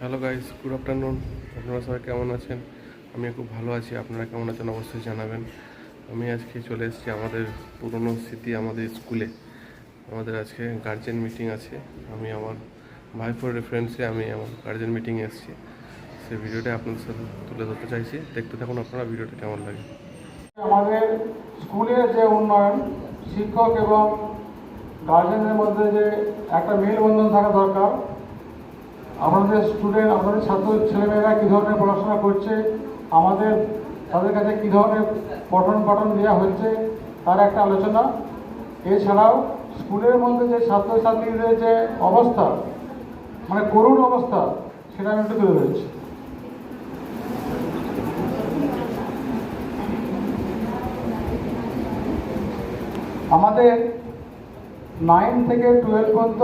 Hello guys good afternoon আপনারা সবাই কেমন আছেন? আমি খুব ভালো আছি। আপনারা কেমন আছেন অবশ্যই জানাবেন। আমি আজকে চলে এসেছি আমাদের পুরনো স্মৃতি আমাদের স্কুলে। আমাদের আজকে গার্জেন মিটিং আছে। আমি আমার ভাইফোর রেফারেন্সে আমি আমার গার্জেন মিটিংয়ে এসেছি। সেই ভিডিওটা আপনাদের সাথে তুলে ধরতে চাইছি। দেখতে থাকুন আপনারা ভিডিওটা কেমন লাগে। আমাদের স্কুলের যে উন্নয়ন, শিক্ষক এবং গার্জেনের মধ্যে যে একটা মেলবন্ধন থাকা দরকার আমাদের স্টুডেন্ট আমাদের ছাত্র ছেলেমেয়েরা কী ধরনের পড়াশোনা করছে, আমাদের, তাদের কাছে কী ধরনের পঠন পাঠন দেওয়া হচ্ছে, তার একটা আলোচনা। এছাড়াও স্কুলের মধ্যে যে ছাত্রছাত্রীদের যে অবস্থা মানে করুণ অবস্থা, সেটা আমি একটু তুলে ধরেছি। আমাদের নাইন থেকে টুয়েলভ পর্যন্ত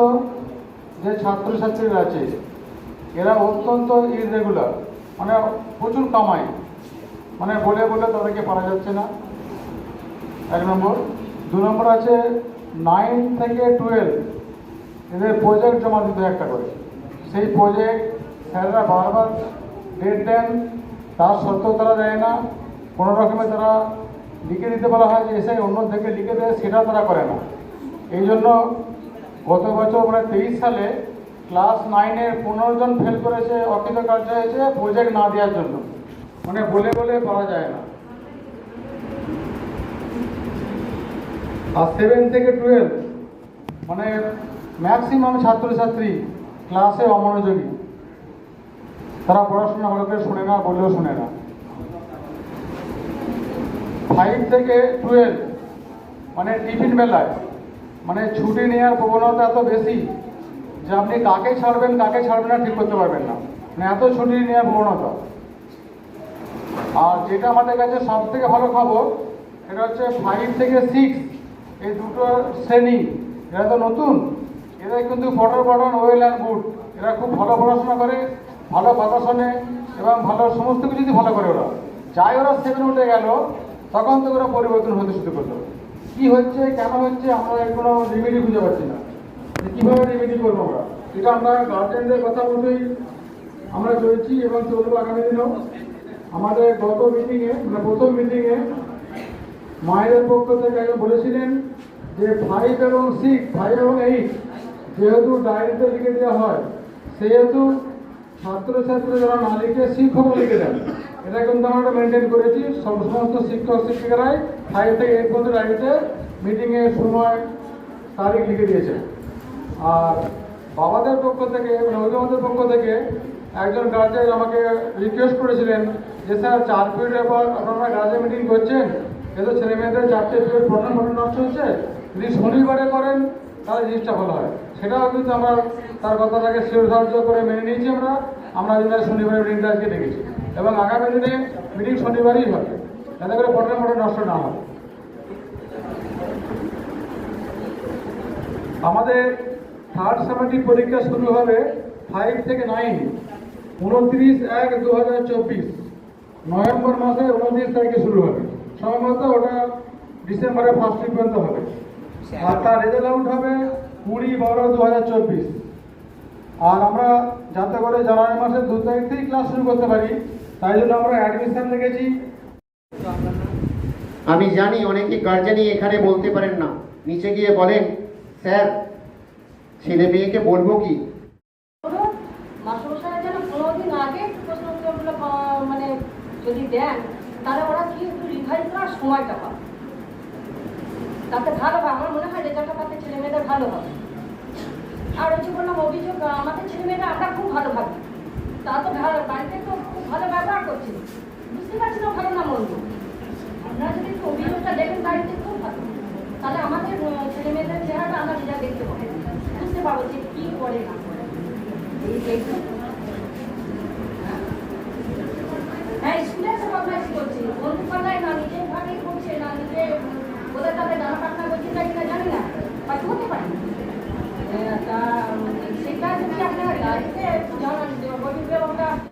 যে ছাত্রছাত্রীরা আছে এরা অত্যন্ত ইরেগুলার মানে প্রচুর কামাই। মানে বলে বলে তাদেরকে পারা যাচ্ছে না। এক নম্বর। দু নম্বর আছে নাইন থেকে টুয়েলভ এদের প্রজেক্ট জমা দিতে একটা করে। সেই প্রজেক্ট স্যাররা বারবার ডেট দেন, তার সত্ত্বেও তারা দেয় না। কোনো রকমে তারা লিখে দিতে বলা হয় যে এসে অন্য থেকে লিখে দেয়, সেটা তারা করে না। এই জন্য গত বছর মানে তেইশ সালে ক্লাস নাইনের পনেরো জন ফেল করেছে অকৃতকার্য হয়েছে প্রজেক্ট না দেওয়ার জন্য। মানে বলে বলে পাওয়া যায় না। আর সেভেন থেকে টুয়েলভ মানে ম্যাক্সিমাম ছাত্রছাত্রী ক্লাসে অমনোযোগী। তারা পড়াশোনা ভালো করে শোনে না বললেও শোনে না। ফাইভ থেকে টুয়েলভ মানে টিফিন বেলায় মানে ছুটি নেওয়ার প্রবণতা এত বেশি যে আপনি কাকে ছাড়বেন কাকে ছাড়বেন না, ঠিক করতে পারবেন না। মানে এত ছুটি নেওয়ার প্রবণতা আর যেটা আমাদের কাছে সব থেকে ভালো খবর, সেটা হচ্ছে ফাইভ থেকে সিক্স এই দুটো শ্রেণি, এরা তো নতুন, এরা কিন্তু পঠন পঠন ওয়েল অ্যান্ড গুড এরা খুব ভালো পড়াশোনা করে, ভালো কথা শোনে, এবং ভালো সমস্ত কিছু যদি ভালো করে ওরা। যাই ওরা সেভেন উঠে গেল, তখন তো ওরা পরিবর্তন হতে শুরু করল। কি হচ্ছে, কেন হচ্ছে, আমরা এর কোনো রেমেডি খুঁজে পাচ্ছি না। কীভাবে রেমেডি করব আমরা? এটা আমরা গার্জেনদের কথা মতোই আমরা চলছি এবং চলবো আগামী দিনেও। আমাদের গত মিটিংয়ে মানে প্রথম মিটিংয়ে মায়েদের পক্ষ থেকে বলেছিলেন যে ফাইভ এবং সিক্স ফাইভ এবং এইট যেহেতু ডায়েরিতে লিখে দেওয়া হয়, সেহেতু ছাত্রছাত্রী যারা না লিখে শিক্ষক লিখে দেন। এটা কিন্তু আমরা মেনটেন করেছি। সব সমস্ত শিক্ষক, শিক্ষিকারাই ফাইভ থেকে এইট পর্যন্ত ডায়েরিতে মিটিংয়ের সময় তারিখ লিখে দিয়েছে আর বাবাদের পক্ষ থেকে অভিভাবকদের পক্ষ থেকে একজন গার্জেন আমাকে রিকোয়েস্ট করেছিলেন যে, স্যার, চার পিরিয়ডের পর আপনারা গার্জেন মিটিং করছেন? কিন্তু ছেলে মেয়েদের চারটে পিরিয়ড পড়ানো পড়ানো নষ্ট হচ্ছে? যদি শনিবারে করেন, তাহলে জিনিসটা ভালো হয়। সেটাও কিন্তু আমরা তার কথাটাকে শিরধার্য করে মেনে নিয়েছি আমরা। আমরা যেটা শনিবারে মিটিংটা আজকে ডেকেছি এবং আগামী দিনে মিটিং শনিবারই হবে। যাতে করে পঠন পঠন নষ্ট না হয়। আমাদের থার্ড সেমেস্টিক পরীক্ষা শুরু হবে ফাইভ থেকে নাইন উনত্রিশ এক দু হাজার চব্বিশ। নভেম্বর মাসে উনত্রিশ তারিখে শুরু হবে। সম্ভবত ওটা ডিসেম্বরের ফার্স্ট উইক পর্যন্ত হবে। আর তার রেজাল্ট আউট হবে কুড়ি বারো দু হাজার চব্বিশ। আর আমরা যাতে করে জানুয়ারি মাসের দু তারিখ থেকেই ক্লাস শুরু করতে পারি, তাই জন্য আমরা অ্যাডমিশন রেখেছি। আমি জানি অনেকে গার্জেনই এখানে বলতে পারেন না। নিচে গিয়ে বলেন, স্যার ছেলে মেয়েকে বলব কি? মানে যদি দেন তাহলে ওরা করার সময়টা তাতে ভালো হবে আমার মনে হয় ভালো হবে। আর বললাম অভিযোগ আমাদের ছেলে মেয়েরা আমরা খুব তা তো বাড়িতে তো খুব ভালো ব্যবহার পারছি না না আপনারা যদি অভিযোগটা দেখেন বাড়িতে খুব ভালো। তাহলে আমাদের আহ, ছেলে মেয়েদের চেহারাটা আমরা যেটা দেখতে পাবো। পারব যে কি করে না করে। হ্যাঁ স্কুলে এসে বদমাইশি করছে। বন্ধু পাল্লায় না নিজে ভাবেই করছে না নিজে ওদের তাদের জামা কাপড় করছে না কিনা জানি না হয়তো হতে পারে। তা উম, সেটা যদি আপনার গাড়িতে একটু জানান যে অভিভাবকরা সিক্স